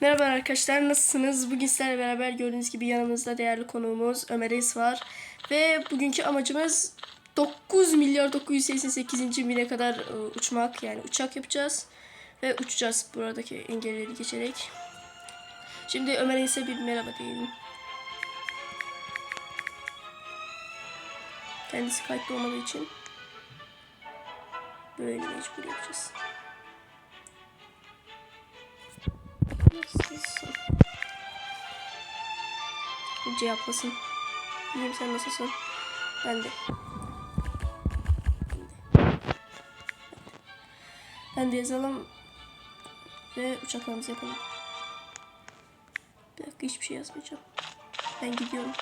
Merhaba arkadaşlar nasılsınız? Bugün sizlerle beraber gördüğünüz gibi yanımızda değerli konuğumuz Ömer Reis var. Ve bugünkü amacımız 9 milyar 988. mile kadar e, uçmak yani uçak yapacağız. Ve uçacağız buradaki engelleri geçerek. Şimdi Ömer Reis'e bir merhaba diyelim. Kendisi kayıtlı olmadığı için böyle mecbur yapacağız. Nasılsın? Cevaplasın. İyiyim sen nasılsın? Ben de. Ben de yazalım. Ve uçaklarımızı yapalım. Bir dakika hiçbir şey yazmayacağım. Ben gidiyorum.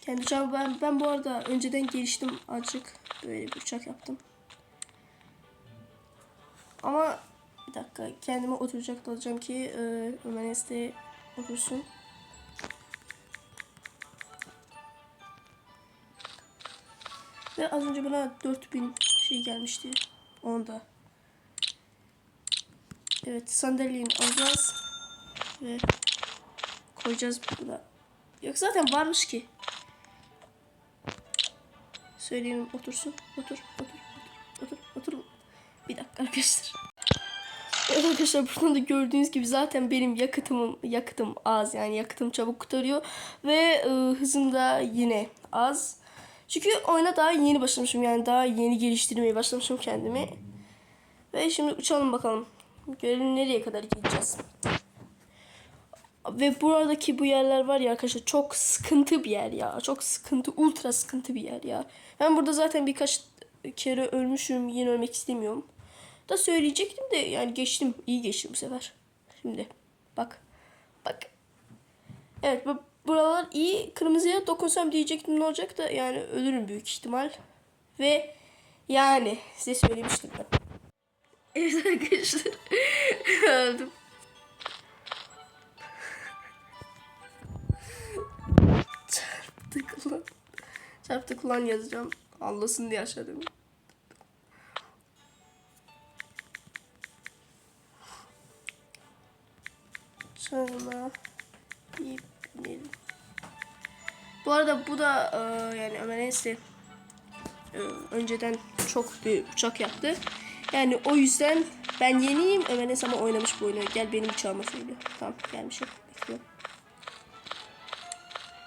Kendi uçağımı ben, ben bu arada önceden geliştim azıcık. Böyle bir uçak yaptım. Ama bir dakika kendime oturacak olacağım ki e, Ömer Enes de otursun. Ve az önce bana 4000 şey gelmişti. Onda. Evet sandalyeyi alacağız. Ve koyacağız burada. Yok zaten varmış ki. Söyleyelim otursun. Otur, otur, otur, otur, otur. Bir dakika arkadaşlar. Arkadaşlar buradan da gördüğünüz gibi zaten benim yakıtımım yakıtım az yani yakıtım çabuk kurtarıyor ve e, hızım da yine az. Çünkü oyuna daha yeni başlamışım yani daha yeni geliştirmeye başlamışım kendimi. Ve şimdi uçalım bakalım. Görelim nereye kadar gideceğiz. Ve buradaki bu yerler var ya arkadaşlar çok sıkıntı bir yer ya. Çok sıkıntı, ultra sıkıntı bir yer ya. Ben burada zaten birkaç kere ölmüşüm. Yine ölmek istemiyorum. Da söyleyecektim de yani geçtim. iyi geçtim bu sefer. Şimdi bak. Bak. Evet bu buralar iyi. Kırmızıya dokunsam diyecektim ne olacak da yani ölürüm büyük ihtimal. Ve yani size söylemiştim ben. Evet arkadaşlar. Öldüm. Çarptık lan. Çarptık lan yazacağım. Allah'sın diye aşağıdım. Bu arada bu da e, yani Ömer Enes'te e, önceden çok bir uçak yaptı. Yani o yüzden ben yeniyim. Ömer Enes ama oynamış bu oyunu. Gel benim uçağıma söylüyor. Tamam gelmişim. Bekliyorum.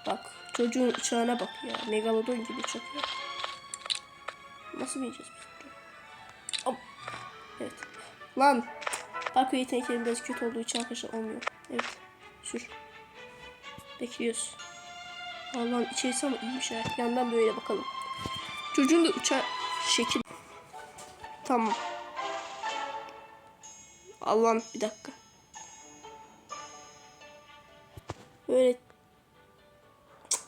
Bak çocuğun uçağına bak ya. Megalodon gibi uçak ya. Nasıl bineceğiz biz? Evet. Lan. Parkur yeteneklerim biraz kötü olduğu için arkadaşlar olmuyor. Evet. Sür. Bekliyoruz. Allah'ın içerisi ama iyiymiş ha. Yandan böyle bakalım. Çocuğun da uçağı şekil. Tamam. Allah'ım bir dakika. Böyle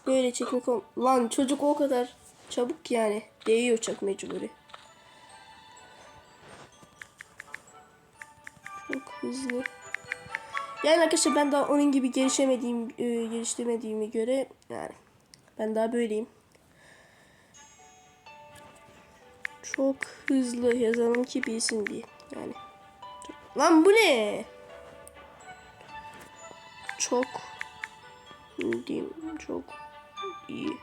böyle çekmek ol. Lan çocuk o kadar çabuk yani. Değiyor uçak mecburi. Çok hızlı. Yani arkadaşlar ben daha onun gibi gelişemediğim, e, geliştirmediğimi göre yani ben daha böyleyim. Çok hızlı yazalım ki bilsin diye. Yani. Lan bu ne? Çok diyeyim çok iyi.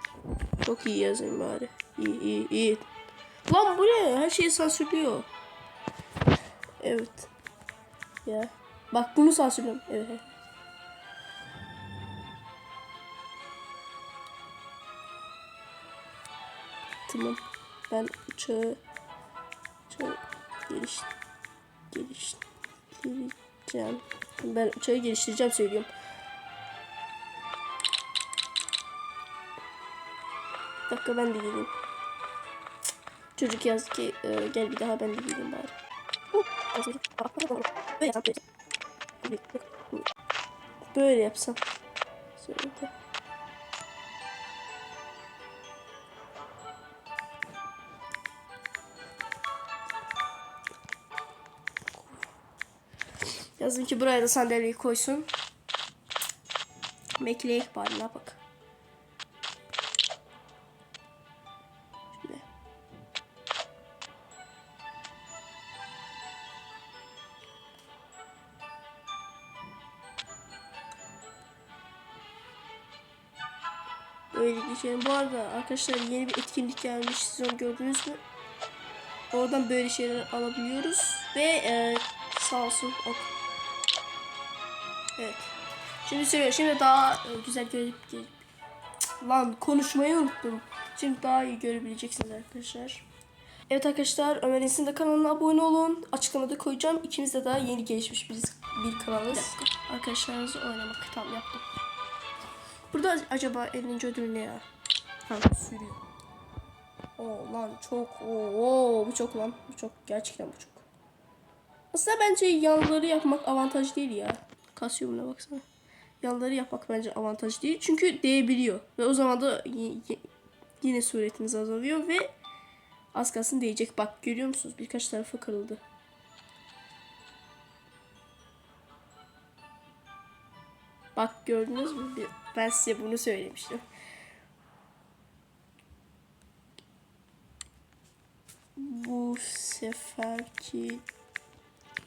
Çok iyi yazayım bari. İyi iyi iyi. Lan bu ne? Her şeyi sansürlüyor. Evet. Ya. Bak bunu sansürlüyorum. Evet. Tamam. Ben uçağı uçağı geliş geliştireceğim. Ben uçağı geliştireceğim söylüyorum. Bir dakika ben de geleyim. Çocuk yaz ki e, gel bir daha ben de geleyim bari. Böyle yapsam. Şöyle. Yazın ki buraya da sandalyeyi koysun. Bekleyek bari bak. Öyle geçelim. Bu arada arkadaşlar yeni bir etkinlik gelmiş. Siz onu gördünüz mü? Oradan böyle şeyler alabiliyoruz. Ve e, sağ olsun ok. Evet. Şimdi söylüyorum. Şimdi daha e, güzel görüp Lan konuşmayı unuttum. Şimdi daha iyi görebileceksiniz arkadaşlar. Evet arkadaşlar Ömer Esin de kanalına abone olun. Açıklamada koyacağım. İkimiz de daha yeni gelişmiş biz bir kanalız. Arkadaşlarınızı oynamak. Tamam yaptım. Burada acaba 50. ödül ne ya? Ha sürüyor. Oo lan çok oo bu çok lan. Bu çok gerçekten bu çok. Aslında bence yanları yapmak avantaj değil ya. Kasyumuna baksana. Yanları yapmak bence avantaj değil. Çünkü değebiliyor. Ve o zaman da yine suretiniz azalıyor ve az kalsın değecek. Bak görüyor musunuz? Birkaç tarafı kırıldı. Bak gördünüz mü? Ben size bunu söylemiştim. Bu seferki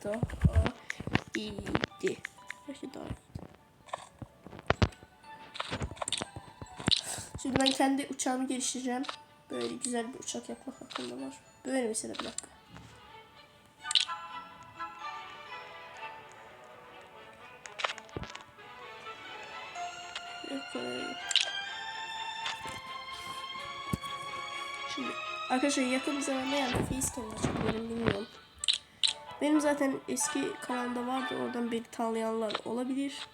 daha iyiydi. Belki daha iyiydi. Şimdi ben kendi uçağımı geliştireceğim. Böyle güzel bir uçak yapmak hakkında var. Böyle mesela bir dakika. Arkadaşlar yakın bir zamanda yani facecam açabilirim bilmiyorum. Benim zaten eski kanalımda vardı. Oradan beni tanıyanlar olabilir.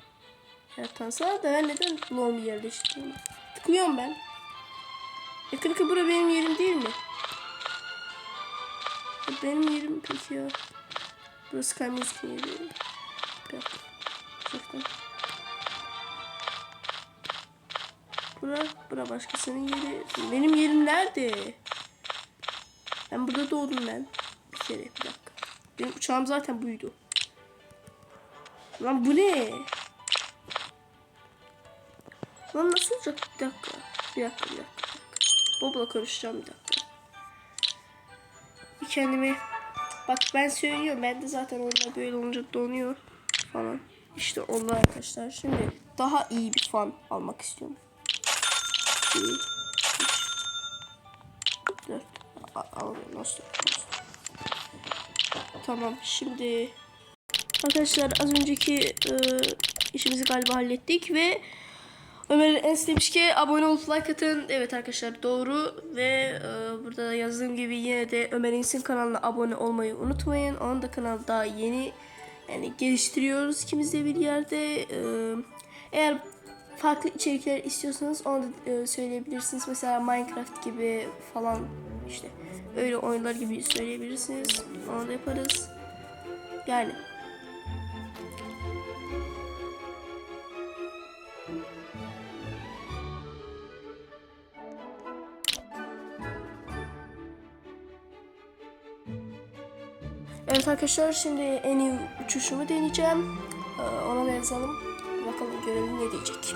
Evet tanısalar da ben neden long yerleştirdim? Tıklıyorum ben. Yakın yakın bura benim yerim değil mi? Benim yerim peki ya. Burası Kaymus'un yeri. Dakika. Uzaktan. Bura, bura başkasının yeri. Benim yerim nerede? Ben burada doğdum ben. Bir kere bir dakika. Benim uçağım zaten buydu. Lan bu ne? Lan nasıl olacak? Bir dakika. Bir dakika, bir dakika. Dakika. Bob'la konuşacağım bir dakika. Bir kendime... Bak ben söylüyorum. Ben de zaten onlar böyle olunca donuyor falan. İşte onlar arkadaşlar. Şimdi daha iyi bir fan almak istiyorum. 2, Al, nasıl? Tamam şimdi arkadaşlar az önceki e, işimizi galiba hallettik ve Ömer Ens demiş ki abone olup like atın. Evet arkadaşlar doğru ve e, burada yazdığım gibi yine de Ömer Ens'in kanalına abone olmayı unutmayın. Onun da kanalı daha yeni yani geliştiriyoruz ikimiz de bir yerde. E, eğer farklı içerikler istiyorsanız onu da e, söyleyebilirsiniz. Mesela Minecraft gibi falan işte öyle oyunlar gibi söyleyebilirsiniz. Onu yaparız. Yani Evet arkadaşlar şimdi en iyi uçuşumu deneyeceğim. Ee, ona da yazalım. Bakalım görelim ne diyecek.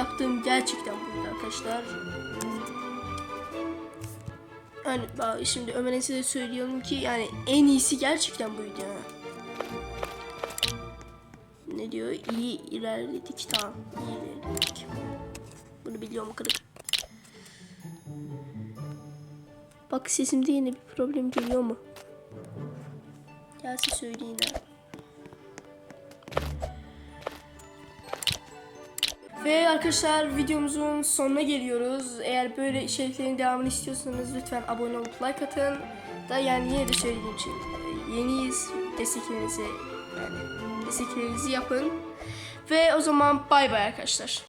Yaptığım gerçekten buydu arkadaşlar. Yani şimdi Ömer'e size söyleyelim ki yani en iyisi gerçekten buydu ya. ne diyor? İyi ilerledik. Tamam. iyi ilerledik. Bunu biliyorum kırık. Bak sesimde yine bir problem geliyor mu? Gelse söyleyin ha. Ve arkadaşlar videomuzun sonuna geliyoruz. Eğer böyle içeriklerin devamını istiyorsanız lütfen abone olup like atın. Da yani yine de söylediğim için e, yeniyiz. Desteklerinizi yani desteklerinizi yapın. Ve o zaman bay bay arkadaşlar.